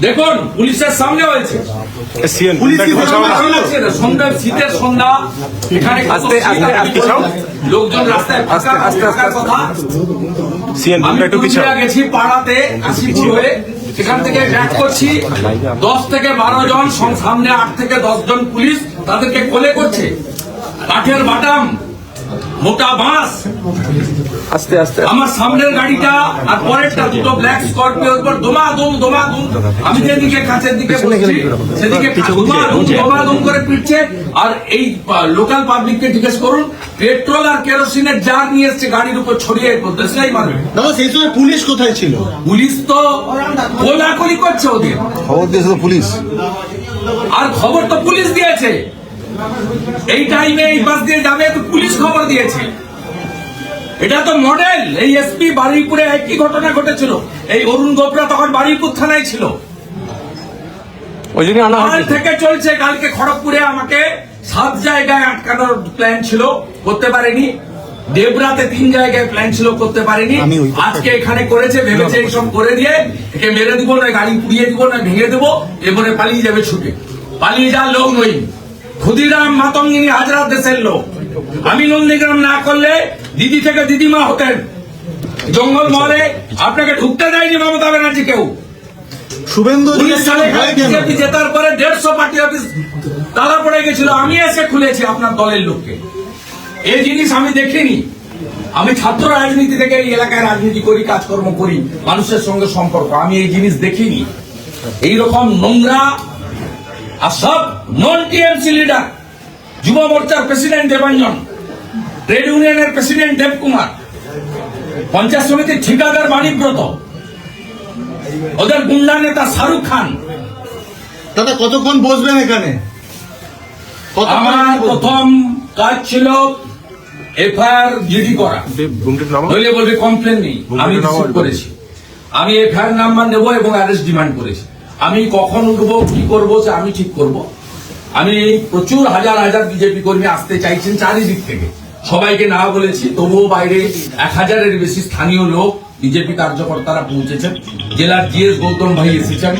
দেখুন পুলিশের সামনে হয়েছে। সন্ধ্যা শীতের সন্ধ্যা। এখানে। লোকজন রাস্তায় কথা। আমি গেছি পাড়াতে কাশীপুর হয়ে। সেখান থেকে ব্যাক করছি। দশ থেকে বারো জন সামনে আট থেকে দশ জন পুলিশ তাদেরকে কোলে করছে। কাঠের বাটাম। মোটা বাঁশ। আস্তে আস্তে। আমার সামনের গাড়িটা আর পরেরটা দুটো ব্ল্যাক স্করপিওর উপর দোমা দুম দোমা দুম আমি যেদিকে কাছের দিকে সেদিকে দোমা দুম দোমা দুম করে পিটছে আর এই লোকাল পাবলিককে জিজ্ঞেস করুন পেট্রোল আর কেরোসিনের জার নিয়ে এসছে গাড়ির উপর ছড়িয়ে দেশলাই মারবে দাদা সেই সময় পুলিশ কোথায় ছিল? পুলিশ তো কোলাকুলি করছে ওদের। খবর দিয়েছে পুলিশ। আর খবর তো পুলিশ দিয়েছে। এই টাইমে এই বাস দিয়ে যাবে তো পুলিশ খবর দিয়েছে। এটা তো মডেল এই এসপি বারুইপুরে একই ঘটনা ঘটেছিল। এই অরুণ গোপরা তখন বারুইপুর থানায় ছিল। ওই জন্য আনা থেকে চলছে কালকে খড়গপুরে আমাকে সাত জায়গায় আটকানোর প্ল্যান ছিল করতে পারেনি। দেবরাতে তিন জায়গায় প্ল্যান ছিল করতে পারেনি। আজকে এখানে করেছে ভেবেছে এইসব করে দিয়ে একে মেরে দিব না গাড়ি পুড়িয়ে দিব না ভেঙে দেবো এরপরে পালিয়ে যাবে ছুটে। পালিয়ে যাওয়ার লোক নই। ক্ষুদিরাম মাতঙ্গিনী হাজরা দেশের লোক। আমি নন্দীগ্রাম না করলে দিদি থেকে দিদিমা হতেন জঙ্গল মহলে আপনাকে ঢুকতে দেয়নি মমতা ব্যানার্জি কেউ। শুভেন্দু উনিশ সালে বিজেপি জেতার পরে দেড়শো পার্টি অফিস তালা পড়ে গেছিল। আমি এসে খুলেছি আপনার দলের লোককে। এই জিনিস আমি দেখিনি। আমি ছাত্র রাজনীতি থেকে এই এলাকায় রাজনীতি করি কাজকর্ম করি মানুষের সঙ্গে সম্পর্ক। আমি এই জিনিস দেখিনি। এইরকম নোংরা আর সব নন টিএমসি লিডার যুব মোর্চার প্রেসিডেন্ট দেবাঞ্জন ট্রেড ইউনিয়নের প্রেসিডেন্ট দেবকুমার পঞ্চায়েত সমিতির ঠিকাদার বাণীব্রত ওদের গুন্ডা নেতা শাহরুখ খান। দাদা কতক্ষণ বসবেন এখানে? আমার প্রথম কাজ ছিল এফআইআর জিডি করা। নইলে বলবে কমপ্লেন নেই। আমি করেছি। আমি এফআইআর নাম্বার নেব এবং অ্যারেস্ট ডিমান্ড করেছি। আমি কখন উঠবো, কি করব সে আমি ঠিক করব। আমি প্রচুর হাজার হাজার বিজেপি কর্মী আসতে চাইছেন চারিদিক থেকে। সবাইকে না বলেছি, তবুও বাইরে এক হাজারের বেশি স্থানীয় লোক বিজেপি কার্যকর্তারা পৌঁছেছেন। জেলার জিএস গৌতম ভাই এসেছেন,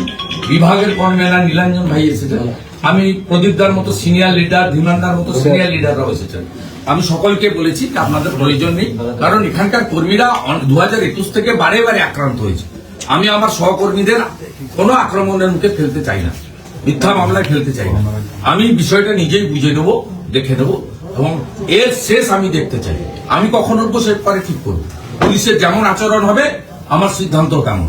বিভাগের কনভেনার নীলাঞ্জন ভাই এসেছেন। আমি প্রদীপদার মতো সিনিয়র লিডার ধীমানদার মতো সিনিয়র লিডাররাও এসেছেন। আমি সকলকে বলেছি আপনাদের প্রয়োজন নেই, কারণ এখানকার কর্মীরা দু হাজার একুশ থেকে বারে বারে আক্রান্ত হয়েছে। আমি আমার সহকর্মীদের কোনো আক্রমণের মুখে ফেলতে চাই না। মিথ্যা মামলায় ফেলতে চাই না। আমি বিষয়টা নিজেই বুঝে নেব, দেখে নেব, এবং এর শেষ আমি দেখতে চাই। আমি কখন উঠবো সে পরে ঠিক করব। পুলিশের যেমন আচরণ হবে, আমার সিদ্ধান্ত তেমন